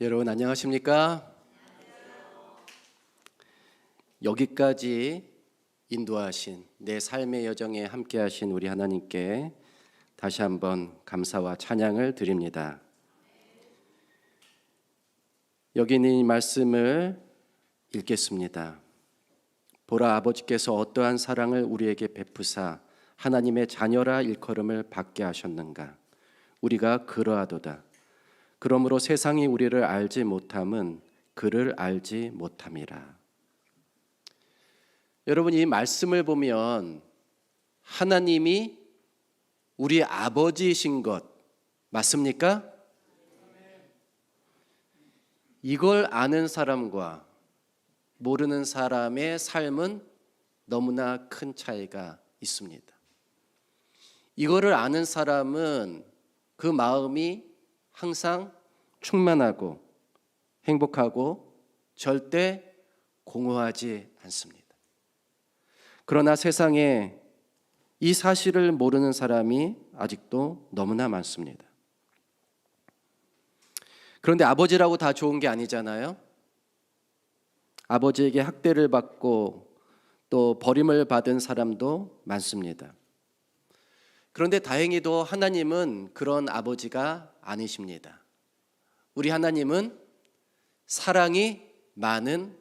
여러분 안녕하십니까? 여기까지 인도하신 내 삶의 여정에 함께 하신 우리 하나님께 다시 한번 감사와 찬양을 드립니다. 여기 있는 이 말씀을 읽겠습니다. 보라 아버지께서 어떠한 사랑을 우리에게 베푸사 하나님의 자녀라 일컬음을 받게 하셨는가? 우리가 그러하도다. 그러므로 세상이 우리를 알지 못함은 그를 알지 못함이라. 여러분 이 말씀을 보면 하나님이 우리 아버지이신 것 맞습니까? 이걸 아는 사람과 모르는 사람의 삶은 너무나 큰 차이가 있습니다. 이거를 아는 사람은 그 마음이 항상 충만하고 행복하고 절대 공허하지 않습니다. 그러나 세상에 이 사실을 모르는 사람이 아직도 너무나 많습니다. 그런데 아버지라고 다 좋은 게 아니잖아요. 아버지에게 학대를 받고 또 버림을 받은 사람도 많습니다. 그런데 다행히도 하나님은 그런 아버지가 아니십니다. 우리 하나님은 사랑이 많은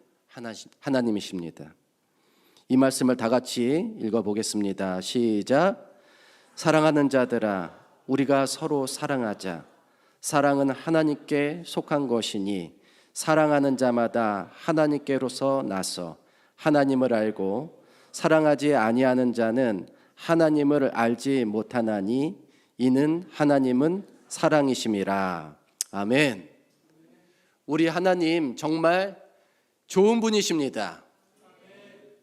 하나님이십니다. 이 말씀을 다 같이 읽어보겠습니다. 시작. 사랑하는 자들아, 우리가 서로 사랑하자. 사랑은 하나님께 속한 것이니 사랑하는 자마다 하나님께로서 나서 하나님을 알고 사랑하지 아니하는 자는 하나님을 알지 못하나니 이는 하나님은 사랑이심이라. 아멘. 우리 하나님 정말 좋은 분이십니다.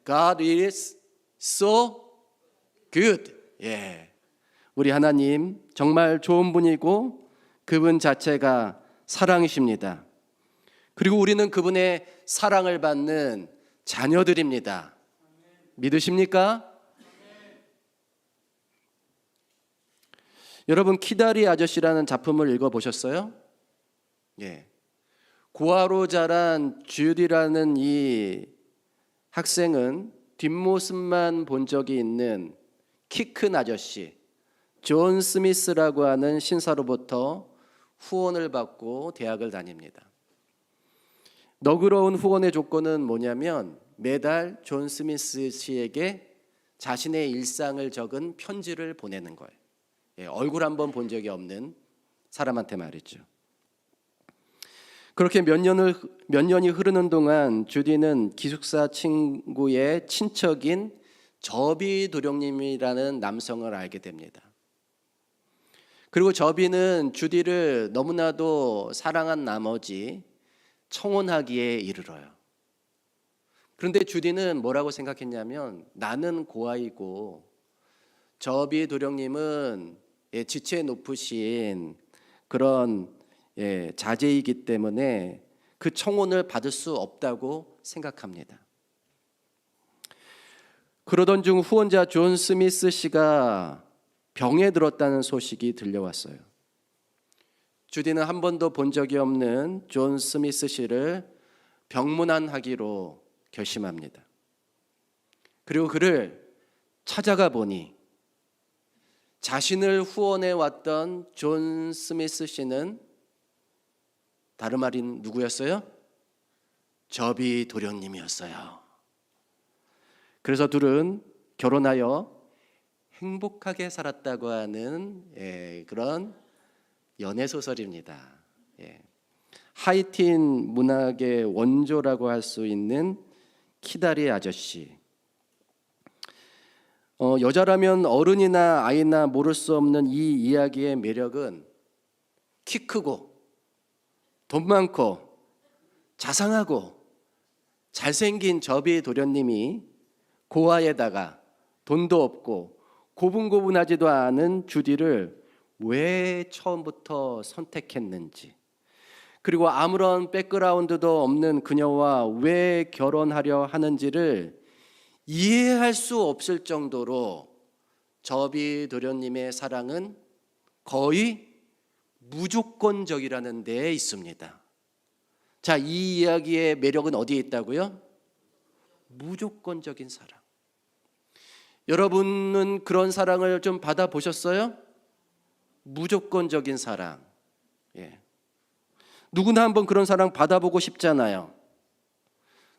God is so good. 예. 우리 하나님 정말 좋은 분이고 그분 자체가 사랑이십니다. 그리고 우리는 그분의 사랑을 받는 자녀들입니다. 믿으십니까? 여러분 키다리 아저씨라는 작품을 읽어 보셨어요? 예. 고아로 자란 주디라는 이 학생은 뒷모습만 본 적이 있는 키 큰 아저씨 존 스미스라고 하는 신사로부터 후원을 받고 대학을 다닙니다. 너그러운 후원의 조건은 뭐냐면 매달 존 스미스 씨에게 자신의 일상을 적은 편지를 보내는 거예요. 예, 얼굴 한 번 본 적이 없는 사람한테 말이죠. 그렇게 몇 년을 몇 년이 흐르는 동안 주디는 기숙사 친구의 친척인 저비 도령님이라는 남성을 알게 됩니다. 그리고 저비는 주디를 너무나도 사랑한 나머지 청혼하기에 이르러요. 그런데 주디는 뭐라고 생각했냐면 나는 고아이고 저비 도령님은 예, 지체 높으신 그런 예, 자제이기 때문에 그 청혼을 받을 수 없다고 생각합니다. 그러던 중 후원자 존 스미스 씨가 병에 들었다는 소식이 들려왔어요. 주디는 한 번도 본 적이 없는 존 스미스 씨를 병문안하기로 결심합니다. 그리고 그를 찾아가 보니 자신을 후원해 왔던 존 스미스 씨는 다름 아닌 누구였어요? 저비 도련님이었어요. 그래서 둘은 결혼하여 행복하게 살았다고 하는 예, 그런 연애 소설입니다. 예. 하이틴 문학의 원조라고 할 수 있는 키다리 아저씨. 어, 여자라면 어른이나 아이나 모를 수 없는 이 이야기의 매력은 키 크고 돈 많고 자상하고 잘생긴 저비 도련님이 고아에다가 돈도 없고 고분고분하지도 않은 주디를 왜 처음부터 선택했는지 그리고 아무런 백그라운드도 없는 그녀와 왜 결혼하려 하는지를 이해할 수 없을 정도로 저비 도련님의 사랑은 거의 무조건적이라는 데에 있습니다. 자, 이 이야기의 매력은 어디에 있다고요? 무조건적인 사랑. 여러분은 그런 사랑을 좀 받아 보셨어요? 무조건적인 사랑. 예. 누구나 한번 그런 사랑 받아보고 싶잖아요.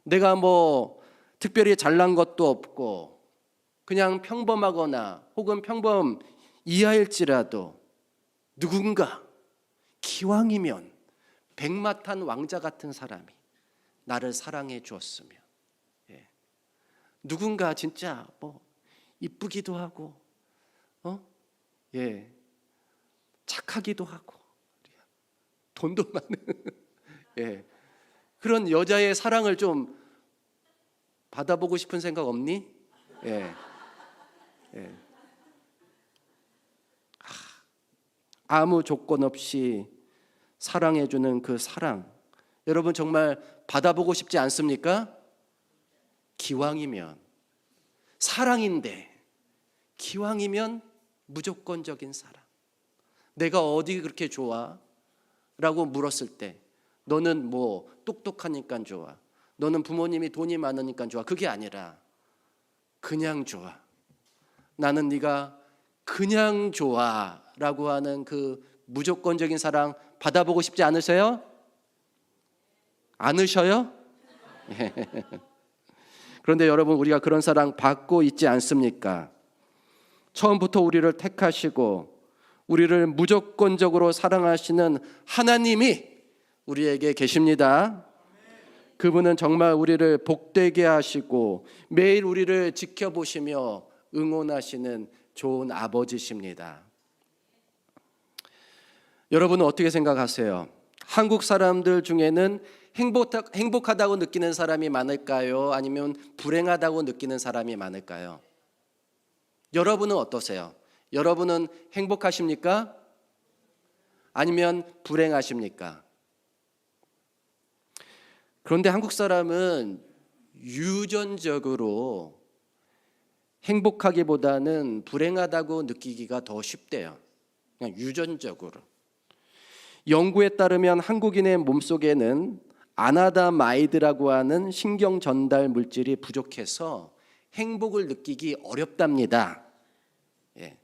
내가 뭐 특별히 잘난 것도 없고 그냥 평범하거나 혹은 평범 이하일지라도 누군가 기왕이면 백마탄 왕자 같은 사람이 나를 사랑해 주었으면 예. 누군가 진짜 뭐 이쁘기도 하고 어? 예. 착하기도 하고 돈도 많은 예. 그런 여자의 사랑을 좀 받아보고 싶은 생각 없니? 예. 예. 아, 아무 조건 없이 사랑해 주는 그 사랑. 여러분 정말 받아보고 싶지 않습니까? 기왕이면. 사랑인데, 기왕이면 무조건적인 사랑. 내가 어디 그렇게 좋아? 라고 물었을 때, 너는 뭐 똑똑하니까 좋아. 너는 부모님이 돈이 많으니까 좋아. 그게 아니라, 그냥 좋아. 나는 네가 그냥 좋아라고 하는 그 무조건적인 사랑 받아보고 싶지 않으세요? 않으셔요? 그런데 여러분 우리가 그런 사랑 받고 있지 않습니까? 처음부터 우리를 택하시고 우리를 무조건적으로 사랑하시는 하나님이 우리에게 계십니다. 그분은 정말 우리를 복되게 하시고 매일 우리를 지켜보시며 응원하시는 좋은 아버지십니다. 여러분은 어떻게 생각하세요? 한국 사람들 중에는 행복, 행복하 다고 느끼는 사람이 많을까요? 아니면 불행하다고 느끼는 사람이 많을까요? 여러분은 어떠세요? 여러분은 행복하십니까? 아니면 불행하십니까? 그런데 한국 사람은 유전적으로 행복하기보다는 불행하다고 느끼기가 더 쉽대요. 그냥 유전적으로. 연구에 따르면 한국인의 몸속에는 아나다마이드라고 하는 신경 전달 물질이 부족해서 행복을 느끼기 어렵답니다. 예.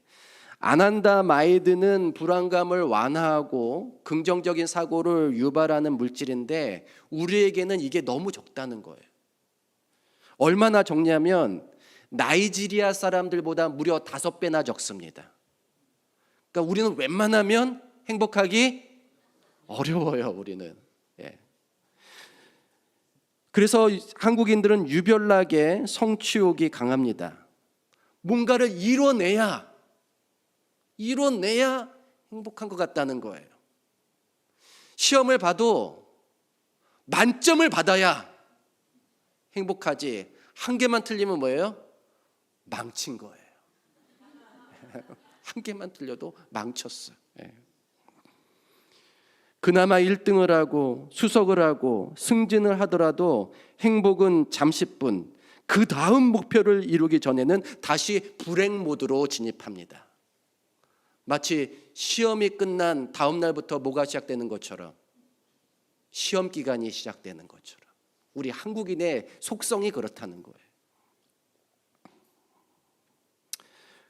아난다마이드는 불안감을 완화하고 긍정적인 사고를 유발하는 물질인데 우리에게는 이게 너무 적다는 거예요. 얼마나 적냐면 나이지리아 사람들보다 무려 다섯 배나 적습니다. 그러니까 우리는 웬만하면 행복하기 어려워요. 우리는. 예. 그래서 한국인들은 유별나게 성취욕이 강합니다. 뭔가를 이뤄내야 이뤄내야 행복한 것 같다는 거예요. 시험을 봐도 만점을 받아야 행복하지. 한 개만 틀리면 뭐예요? 망친 거예요. 한 개만 틀려도 망쳤어. 예. 그나마 1등을 하고 수석을 하고 승진을 하더라도 행복은 잠시뿐. 그 다음 목표를 이루기 전에는 다시 불행 모드로 진입합니다. 마치 시험이 끝난 다음 날부터 뭐가 시작되는 것처럼 시험 기간이 시작되는 것처럼 우리 한국인의 속성이 그렇다는 거예요.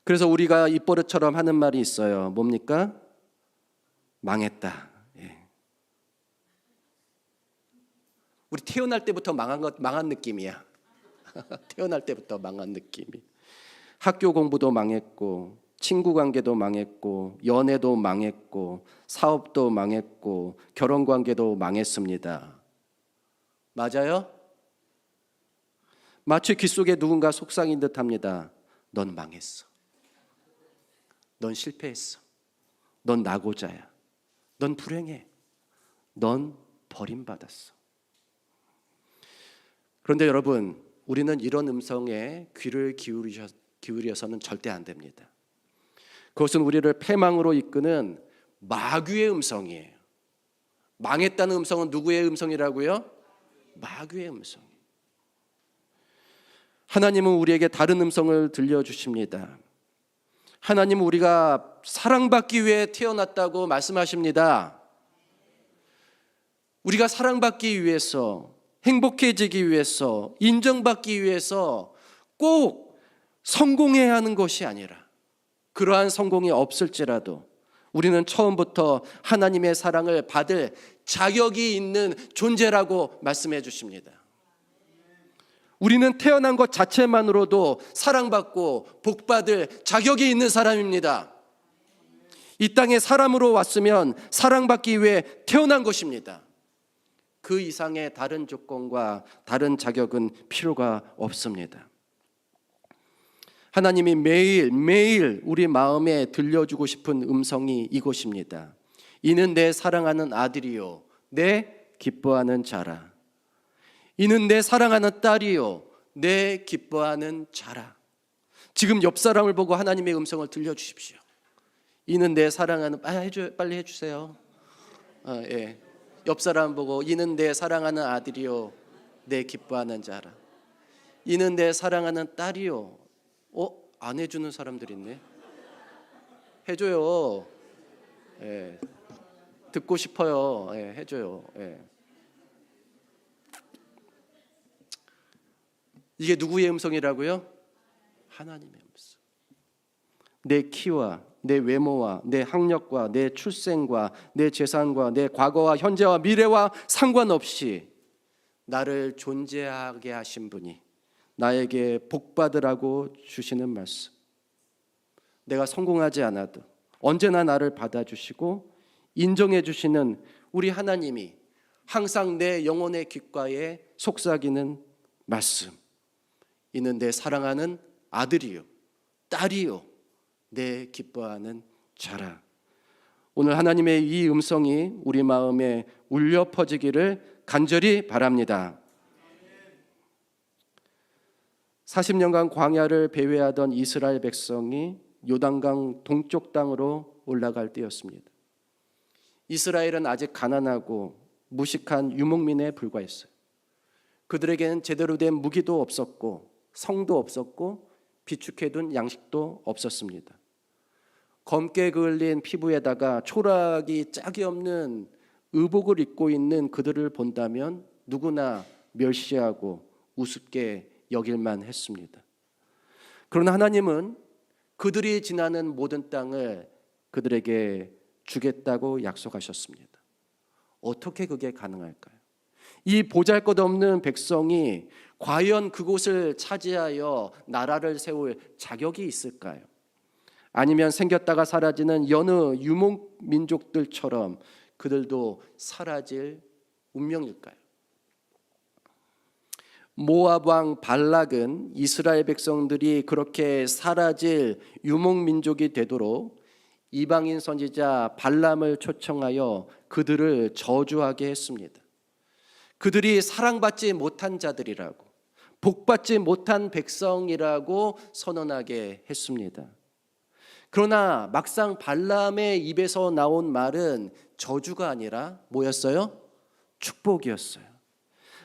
그래서 우리가 입버릇처럼 하는 말이 있어요. 뭡니까? 망했다. 예. 우리 태어날 때부터 망한 것 망한 느낌이야. 태어날 때부터 망한 느낌이. 학교 공부도 망했고 친구 관계도 망했고 연애도 망했고 사업도 망했고 결혼 관계도 망했습니다. 맞아요? 마치 귀 속에 누군가 속삭인 듯합니다. 넌 망했어. 넌 실패했어. 넌 낙오자야. 넌 불행해. 넌 버림받았어. 그런데 여러분, 우리는 이런 음성에 귀를 기울여서는 절대 안 됩니다. 그것은 우리를 패망으로 이끄는 마귀의 음성이에요. 망했다는 음성은 누구의 음성이라고요? 마귀의 음성. 하나님은 우리에게 다른 음성을 들려주십니다. 하나님은 우리가 사랑받기 위해 태어났다고 말씀하십니다. 우리가 사랑받기 위해서 행복해지기 위해서 인정받기 위해서 꼭 성공해야 하는 것이 아니라 그러한 성공이 없을지라도 우리는 처음부터 하나님의 사랑을 받을 자격이 있는 존재라고 말씀해 주십니다. 우리는 태어난 것 자체만으로도 사랑받고 복받을 자격이 있는 사람입니다. 이 땅에 사람으로 왔으면 사랑받기 위해 태어난 것입니다. 그 이상의 다른 조건과 다른 자격은 필요가 없습니다. 하나님이 매일 매일 우리 마음에 들려주고 싶은 음성이 이것입니다. 이는 내 사랑하는 아들이요 내 기뻐하는 자라. 이는 내 사랑하는 딸이요 내 기뻐하는 자라. 지금 옆 사람을 보고 하나님의 음성을 들려 주십시오. 이는 내 사랑하는 아 해줘 빨리 해 주세요. 아, 예. 옆 사람 보고 이는 내 사랑하는 아들이요 내 기뻐하는 자라. 이는 내 사랑하는 딸이요. 어? 안 해주는 사람들 있네. 해줘요. 예. 듣고 싶어요. 예, 해줘요. 예. 이게 누구의 음성이라고요? 하나님의 음성. 내 키와 내 외모와 내 학력과 내 출생과 내 재산과 내 과거와 현재와 미래와 상관없이 나를 존재하게 하신 분이 나에게 복 받으라고 주시는 말씀. 내가 성공하지 않아도 언제나 나를 받아주시고 인정해 주시는 우리 하나님이 항상 내 영혼의 귓가에 속삭이는 말씀. 이는 내 사랑하는 아들이요, 딸이요, 내 기뻐하는 자라. 오늘 하나님의 이 음성이 우리 마음에 울려 퍼지기를 간절히 바랍니다. 40년간 광야를 배회하던 이스라엘 백성이 요단강 동쪽 땅으로 올라갈 때였습니다. 이스라엘은 아직 가난하고 무식한 유목민에 불과했어요. 그들에게는 제대로 된 무기도 없었고 성도 없었고 비축해둔 양식도 없었습니다. 검게 그을린 피부에다가 초락이 짝이 없는 의복을 입고 있는 그들을 본다면 누구나 멸시하고 우습게 여길만 했습니다. 그러나 하나님은 그들이 지나는 모든 땅을 그들에게 주겠다고 약속하셨습니다. 어떻게 그게 가능할까요? 이 보잘 것 없는 백성이 과연 그곳을 차지하여 나라를 세울 자격이 있을까요? 아니면 생겼다가 사라지는 여느 유목 민족들처럼 그들도 사라질 운명일까요? 모압 왕 발락은 이스라엘 백성들이 그렇게 사라질 유목 민족이 되도록 이방인 선지자 발람을 초청하여 그들을 저주하게 했습니다. 그들이 사랑받지 못한 자들이라고 복받지 못한 백성이라고 선언하게 했습니다. 그러나 막상 발람의 입에서 나온 말은 저주가 아니라 뭐였어요? 축복이었어요.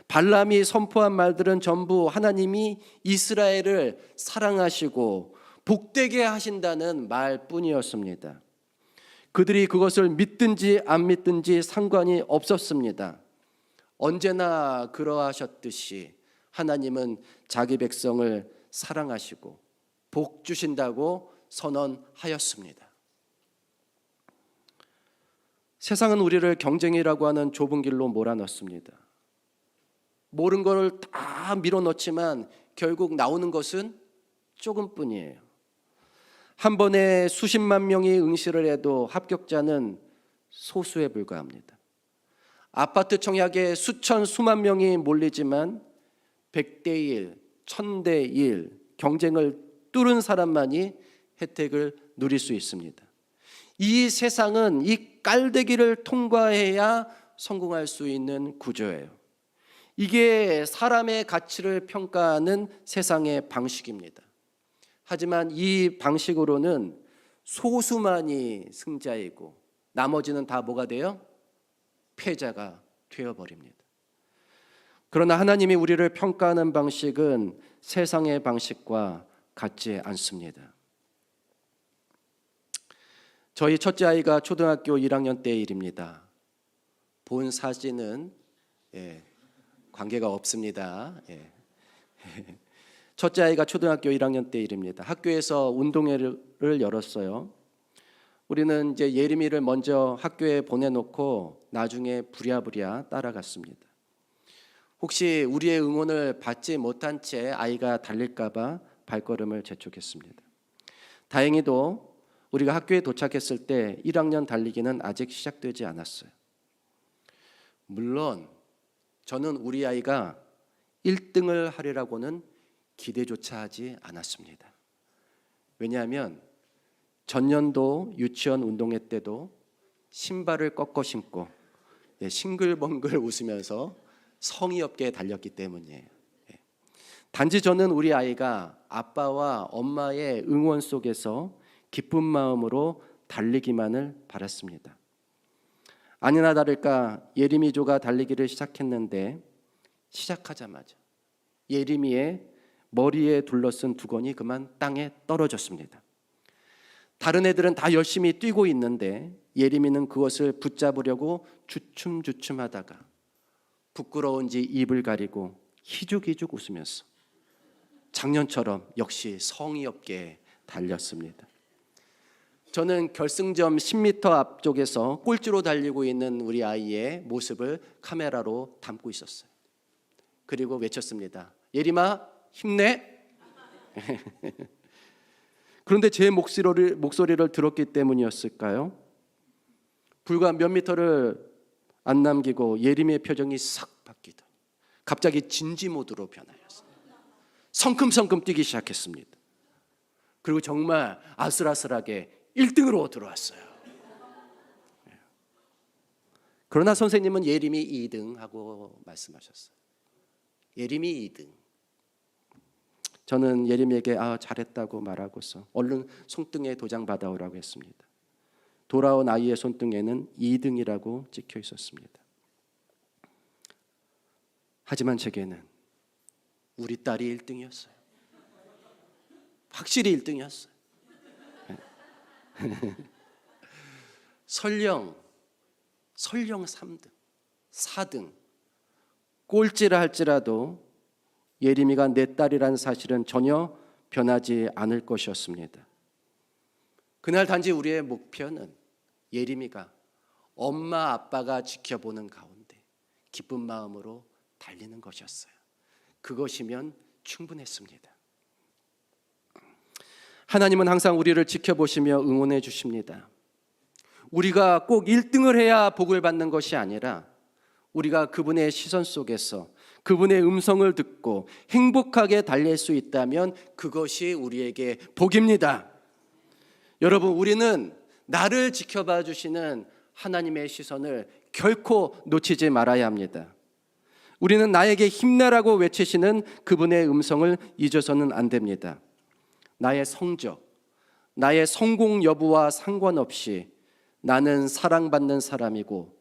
발람이 선포한 말들은 전부 하나님이 이스라엘을 사랑하시고 복되게 하신다는 말뿐이었습니다. 그들이 그것을 믿든지 안 믿든지 상관이 없었습니다. 언제나 그러하셨듯이 하나님은 자기 백성을 사랑하시고 복 주신다고 선언하였습니다. 세상은 우리를 경쟁이라고 하는 좁은 길로 몰아넣습니다. 모른 것을 다 밀어넣지만 결국 나오는 것은 조금뿐이에요. 한 번에 수십만 명이 응시를 해도 합격자는 소수에 불과합니다. 아파트 청약에 수천 수만 명이 몰리지만 100대 1, 1000대 1 경쟁을 뚫은 사람만이 혜택을 누릴 수 있습니다. 이 세상은 이 깔대기를 통과해야 성공할 수 있는 구조예요. 이게 사람의 가치를 평가하는 세상의 방식입니다. 하지만 이 방식으로는 소수만이 승자이고 나머지는 다 뭐가 돼요? 패자가 되어버립니다. 그러나 하나님이 우리를 평가하는 방식은 세상의 방식과 같지 않습니다. 저희 첫째 아이가 초등학교 1학년 때 일입니다. 본 사진은 예, 관계가 없습니다. 예. 첫째 아이가 초등학교 1학년 때 일입니다. 학교에서 운동회를 열었어요. 우리는 이제 예림이를 먼저 학교에 보내놓고 나중에 부랴부랴 따라갔습니다. 혹시 우리의 응원을 받지 못한 채 아이가 달릴까봐 발걸음을 재촉했습니다. 다행히도 우리가 학교에 도착했을 때 1학년 달리기는 아직 시작되지 않았어요. 물론 저는 우리 아이가 1등을 하리라고는 기대조차 하지 않았습니다. 왜냐하면 전년도 유치원 운동회 때도 신발을 꺾어 신고 예, 싱글벙글 웃으면서 성의 없게 달렸기 때문이에요. 예. 단지 저는 우리 아이가 아빠와 엄마의 응원 속에서 기쁜 마음으로 달리기만을 바랐습니다. 아니나 다를까 예림이조가 달리기를 시작했는데 시작하자마자 예림이의 머리에 둘러쓴 두건이 그만 땅에 떨어졌습니다. 다른 애들은 다 열심히 뛰고 있는데 예림이는 그것을 붙잡으려고 주춤주춤하다가 부끄러운지 입을 가리고 희죽희죽 웃으면서 작년처럼 역시 성의 없게 달렸습니다. 저는 결승점 10m 앞쪽에서 꼴찌로 달리고 있는 우리 아이의 모습을 카메라로 담고 있었어요. 그리고 외쳤습니다. 예림아 힘내. 그런데 제 목소리를, 목소리를 들었기 때문이었을까요? 불과 몇 미터를 안 남기고 예림의 표정이 싹 바뀌다. 갑자기 진지 모드로 변하였어요. 성큼성큼 뛰기 시작했습니다. 그리고 정말 아슬아슬하게 1등으로 들어왔어요. 그러나 선생님은 예림이 2등 하고 말씀하셨어요. 예림이 2등. 저는 예림에게 아 잘했다고 말하고서 얼른 손등에 도장 받아오라고 했습니다. 돌아온 아이의 손등에는 2등이라고 찍혀 있었습니다. 하지만 제게는 우리 딸이 1등이었어요. 확실히 1등이었어요. 설령 설령 3등, 4등 꼴찌라 할지라도 예림이가 내 딸이라는 사실은 전혀 변하지 않을 것이었습니다. 그날 단지 우리의 목표는 예림이가 엄마 아빠가 지켜보는 가운데 기쁜 마음으로 달리는 것이었어요. 그것이면 충분했습니다. 하나님은 항상 우리를 지켜보시며 응원해 주십니다. 우리가 꼭 1등을 해야 복을 받는 것이 아니라 우리가 그분의 시선 속에서 그분의 음성을 듣고 행복하게 달릴 수 있다면 그것이 우리에게 복입니다. 여러분, 우리는 나를 지켜봐 주시는 하나님의 시선을 결코 놓치지 말아야 합니다. 우리는 나에게 힘내라고 외치시는 그분의 음성을 잊어서는 안 됩니다. 나의 성적, 나의 성공 여부와 상관없이 나는 사랑받는 사람이고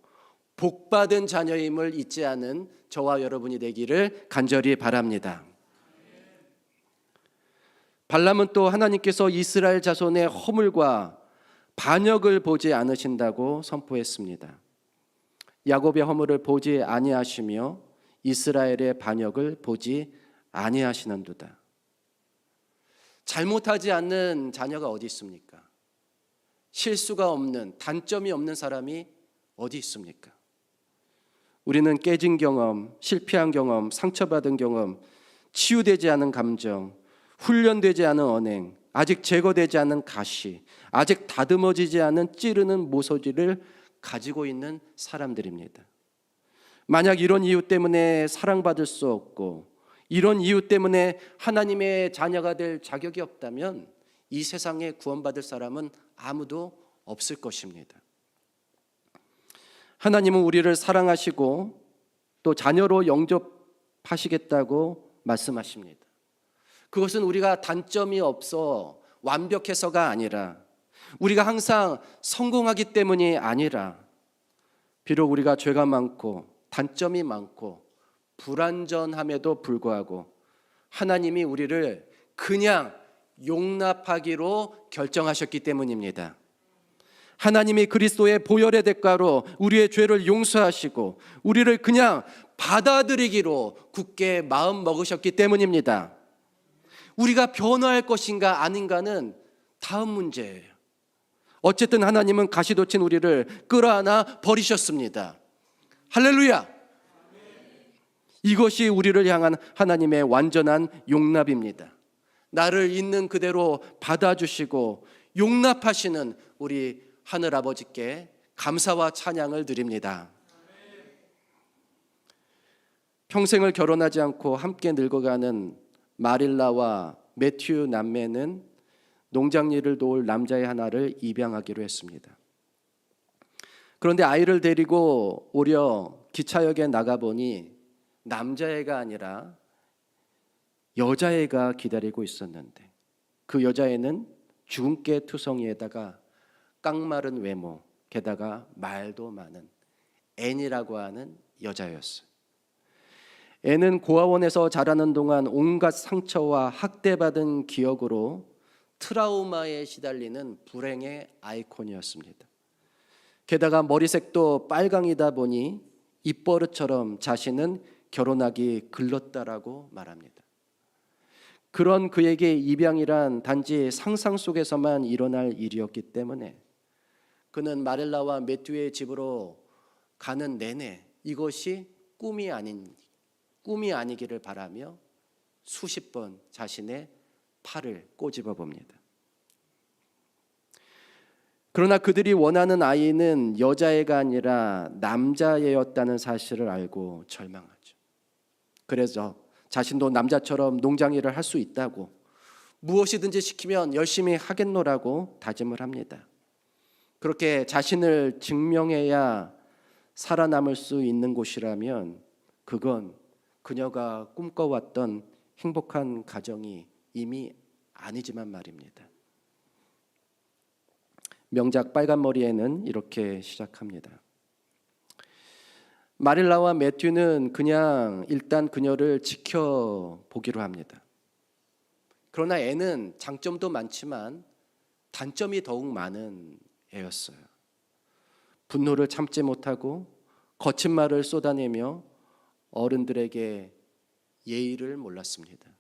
복받은 자녀임을 잊지 않은 저와 여러분이 되기를 간절히 바랍니다. 발람은 또 하나님께서 이스라엘 자손의 허물과 반역을 보지 않으신다고 선포했습니다. 야곱의 허물을 보지 아니하시며 이스라엘의 반역을 보지 아니하시는도다. 잘못하지 않는 자녀가 어디 있습니까? 실수가 없는 단점이 없는 사람이 어디 있습니까? 우리는 깨진 경험, 실패한 경험, 상처받은 경험, 치유되지 않은 감정, 훈련되지 않은 언행, 아직 제거되지 않은 가시, 아직 다듬어지지 않은 찌르는 모서리를 가지고 있는 사람들입니다. 만약 이런 이유 때문에 사랑받을 수 없고 이런 이유 때문에 하나님의 자녀가 될 자격이 없다면 이 세상에 구원받을 사람은 아무도 없을 것입니다. 하나님은 우리를 사랑하시고 또 자녀로 영접하시겠다고 말씀하십니다. 그것은 우리가 단점이 없어 완벽해서가 아니라 우리가 항상 성공하기 때문이 아니라 비록 우리가 죄가 많고 단점이 많고 불완전함에도 불구하고 하나님이 우리를 그냥 용납하기로 결정하셨기 때문입니다. 하나님이 그리스도의 보혈의 대가로 우리의 죄를 용서하시고 우리를 그냥 받아들이기로 굳게 마음 먹으셨기 때문입니다. 우리가 변화할 것인가 아닌가는 다음 문제예요. 어쨌든 하나님은 가시돋친 우리를 끌어안아 버리셨습니다. 할렐루야! 이것이 우리를 향한 하나님의 완전한 용납입니다. 나를 있는 그대로 받아주시고 용납하시는 우리 하늘 아버지께 감사와 찬양을 드립니다. 평생을 결혼하지 않고 함께 늙어가는 마릴라와 매튜 남매는 농장 일을 도울 남자의 하나를 입양하기로 했습니다. 그런데 아이를 데리고 오려 기차역에 나가 보니 남자애가 아니라 여자애가 기다리고 있었는데 그 여자애는 주근깨 투성이에다가 깡마른 외모 게다가 말도 많은 앤이라고 하는 여자였어요. 애는 고아원에서 자라는 동안 온갖 상처와 학대받은 기억으로 트라우마에 시달리는 불행의 아이콘이었습니다. 게다가 머리색도 빨강이다 보니 입버릇처럼 자신은 결혼하기 글렀다라고 말합니다. 그런 그에게 입양이란 단지 상상 속에서만 일어날 일이었기 때문에 그는 마렐라와 매튜의 집으로 가는 내내 이것이 꿈이 아닌 꿈이 아니기를 바라며 수십 번 자신의 팔을 꼬집어 봅니다. 그러나 그들이 원하는 아이는 여자애가 아니라 남자애였다는 사실을 알고 절망하죠. 그래서 자신도 남자처럼 농장 일을 할 수 있다고 무엇이든지 시키면 열심히 하겠노라고 다짐을 합니다. 그렇게 자신을 증명해야 살아남을 수 있는 곳이라면 그건 그녀가 꿈꿔왔던 행복한 가정이 이미 아니지만 말입니다. 명작 빨간 머리에는 이렇게 시작합니다. 마릴라와 매튜는 그냥 일단 그녀를 지켜보기로 합니다. 그러나 애는 장점도 많지만 단점이 더욱 많은 애였어요. 분노를 참지 못하고 거친 말을 쏟아내며 어른들에게 예의를 몰랐습니다.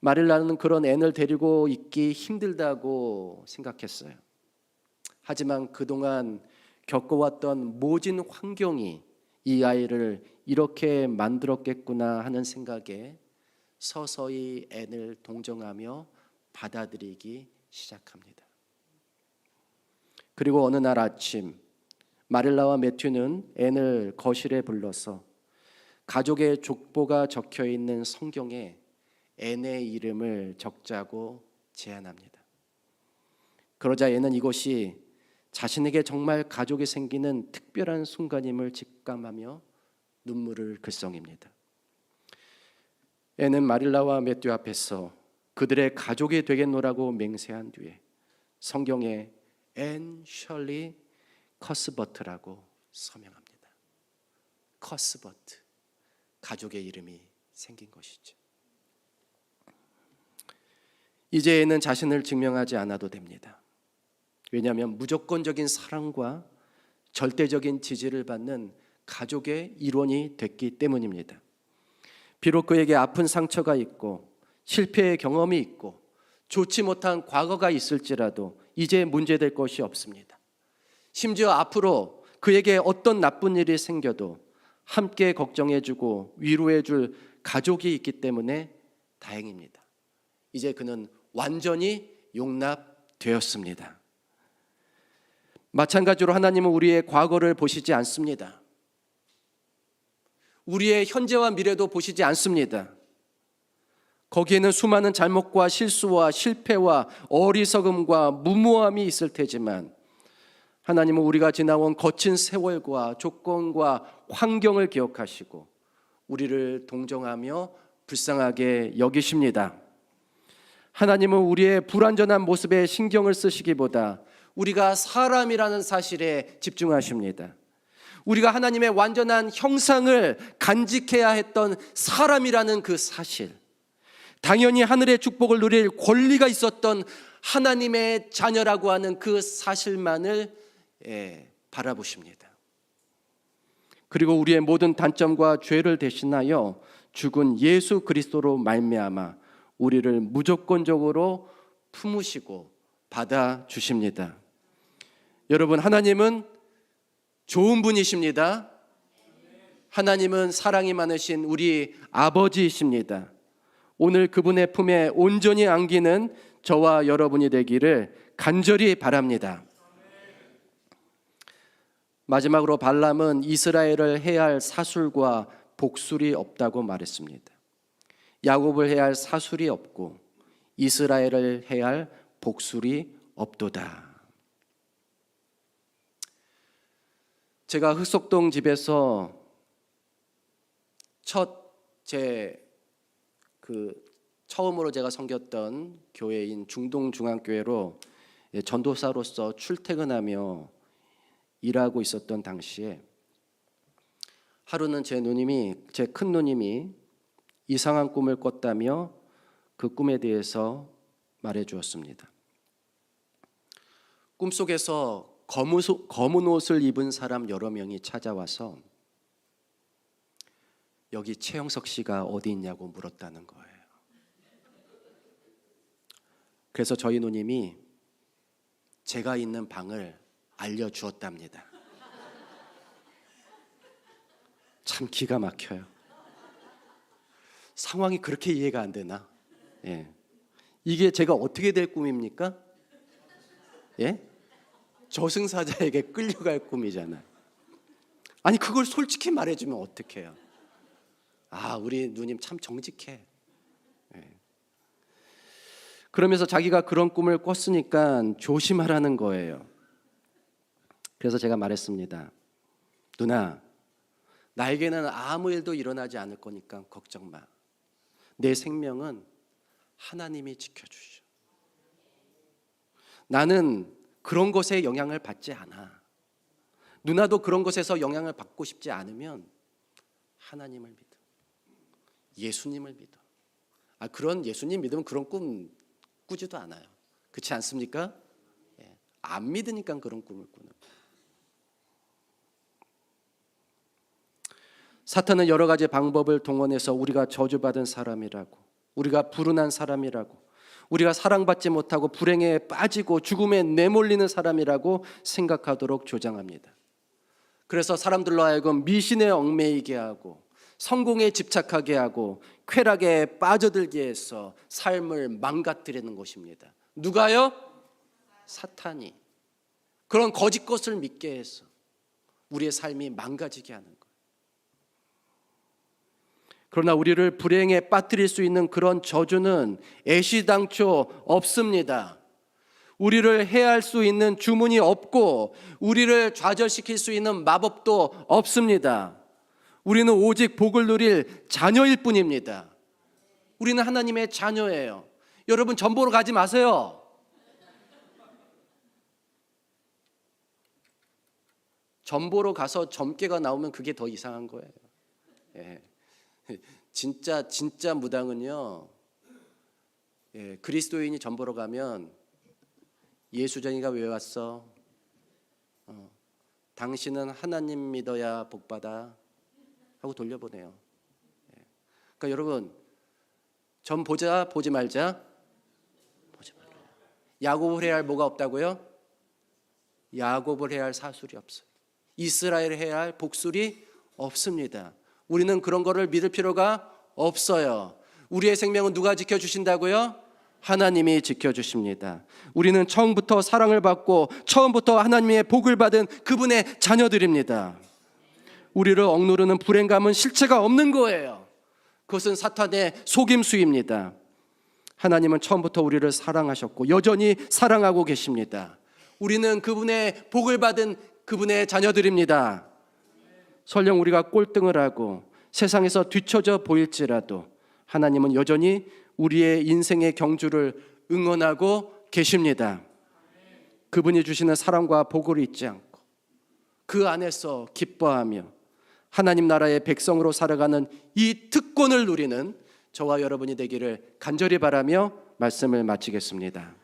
마릴라는 그런 앤을 데리고 있기 힘들다고 생각했어요. 하지만 그동안 겪어왔던 모진 환경이 이 아이를 이렇게 만들었겠구나 하는 생각에 서서히 앤을 동정하며 받아들이기 시작합니다. 그리고 어느 날 아침 마릴라와 매튜는 앤을 거실에 불러서 가족의 족보가 적혀 있는 성경에 앤의 이름을 적자고 제안합니다. 그러자 얘는 이것이 자신에게 정말 가족이 생기는 특별한 순간임을 직감하며 눈물을 글썽입니다. 애는 마릴라와 매튜 앞에서 그들의 가족이 되겠노라고 맹세한 뒤에 성경에 앤 셜리 커스버트라고 서명합니다. 커스버트 가족의 이름이 생긴 것이죠. 이제 애는 자신을 증명하지 않아도 됩니다. 왜냐하면 무조건적인 사랑과 절대적인 지지를 받는 가족의 일원이 됐기 때문입니다. 비록 그에게 아픈 상처가 있고 실패의 경험이 있고 좋지 못한 과거가 있을지라도 이제 문제될 것이 없습니다. 심지어 앞으로 그에게 어떤 나쁜 일이 생겨도 함께 걱정해주고 위로해줄 가족이 있기 때문에 다행입니다. 이제 그는 완전히 용납되었습니다. 마찬가지로 하나님은 우리의 과거를 보시지 않습니다. 우리의 현재와 미래도 보시지 않습니다. 거기에는 수많은 잘못과 실수와 실패와 어리석음과 무모함이 있을 테지만 하나님은 우리가 지나온 거친 세월과 조건과 환경을 기억하시고 우리를 동정하며 불쌍하게 여기십니다. 하나님은 우리의 불완전한 모습에 신경을 쓰시기보다 우리가 사람이라는 사실에 집중하십니다. 우리가 하나님의 완전한 형상을 간직해야 했던 사람이라는 그 사실. 당연히 하늘의 축복을 누릴 권리가 있었던 하나님의 자녀라고 하는 그 사실만을 예, 바라보십니다. 그리고 우리의 모든 단점과 죄를 대신하여 죽은 예수 그리스도로 말미암아 우리를 무조건적으로 품으시고 받아 주십니다. 여러분 하나님은 좋은 분이십니다. 하나님은 사랑이 많으신 우리 아버지이십니다. 오늘 그분의 품에 온전히 안기는 저와 여러분이 되기를 간절히 바랍니다. 마지막으로 발람은 이스라엘을 해야 할 사술과 복술이 없다고 말했습니다. 야곱을 해야 할 사술이 없고 이스라엘을 해야 할 복술이 없도다. 제가 흑석동 집에서 첫 제 그 처음으로 제가 섬겼던 교회인 중동 중앙교회로 예, 전도사로서 출퇴근하며 일하고 있었던 당시에 하루는 제 누님이 제 큰 누님이 이상한 꿈을 꿨다며 그 꿈에 대해서 말해 주었습니다. 꿈속에서 검은, 옷을 입은 사람 여러 명이 찾아와서 여기 최영석 씨가 어디 있냐고 물었다는 거예요. 그래서 저희 누님이 제가 있는 방을 알려 주었답니다. 참 기가 막혀요. 상황이 그렇게 이해가 안 되나? 예. 이게 제가 어떻게 될 꿈입니까? 예? 저승사자에게 끌려갈 꿈이잖아요. 아니 그걸 솔직히 말해주면 어떡해요? 아 우리 누님 참 정직해. 예. 그러면서 자기가 그런 꿈을 꿨으니까 조심하라는 거예요. 그래서 제가 말했습니다. 누나, 나에게는 아무 일도 일어나지 않을 거니까 걱정 마. 내 생명은 하나님이 지켜주셔. 나는 그런 것에 영향을 받지 않아. 누나도 그런 것에서 영향을 받고 싶지 않으면 하나님을 믿어. 예수님을 믿어. 아 그런 예수님 믿으면 그런 꿈 꾸지도 않아요. 그렇지 않습니까? 예. 안 믿으니까 그런 꿈을 꾸는. 사탄은 여러 가지 방법을 동원해서 우리가 저주받은 사람이라고, 우리가 불운한 사람이라고, 우리가 사랑받지 못하고 불행에 빠지고 죽음에 내몰리는 사람이라고 생각하도록 조장합니다. 그래서 사람들로 하여금 미신에 얽매이게 하고 성공에 집착하게 하고 쾌락에 빠져들게 해서 삶을 망가뜨리는 것입니다. 누가요? 사탄이 그런 거짓 것을 믿게 해서 우리의 삶이 망가지게 하는. 그러나 우리를 불행에 빠뜨릴 수 있는 그런 저주는 애시당초 없습니다. 우리를 해할 수 있는 주문이 없고 우리를 좌절시킬 수 있는 마법도 없습니다. 우리는 오직 복을 누릴 자녀일 뿐입니다. 우리는 하나님의 자녀예요. 여러분 전보로 가지 마세요. 전보로 가서 점괘가 나오면 그게 더 이상한 거예요. 예. 진짜 진짜 무당은요. 예, 그리스도인이 전보로 가면 예수쟁이가 왜 왔어? 어, 당신은 하나님 믿어야 복 받아 하고 돌려보내요. 예. 그러니까 여러분 전 보자 보지 말자 보지 말아요. 야곱을 해야 할 뭐가 없다고요? 야곱을 해야 할 사술이 없어요. 이스라엘 해야 할 복술이 없습니다. 우리는 그런 거를 믿을 필요가 없어요. 우리의 생명은 누가 지켜주신다고요? 하나님이 지켜주십니다. 우리는 처음부터 사랑을 받고 처음부터 하나님의 복을 받은 그분의 자녀들입니다. 우리를 억누르는 불행감은 실체가 없는 거예요. 그것은 사탄의 속임수입니다. 하나님은 처음부터 우리를 사랑하셨고 여전히 사랑하고 계십니다. 우리는 그분의 복을 받은 그분의 자녀들입니다. 설령 우리가 꼴등을 하고 세상에서 뒤처져 보일지라도 하나님은 여전히 우리의 인생의 경주를 응원하고 계십니다. 그분이 주시는 사랑과 복을 잊지 않고 그 안에서 기뻐하며 하나님 나라의 백성으로 살아가는 이 특권을 누리는 저와 여러분이 되기를 간절히 바라며 말씀을 마치겠습니다.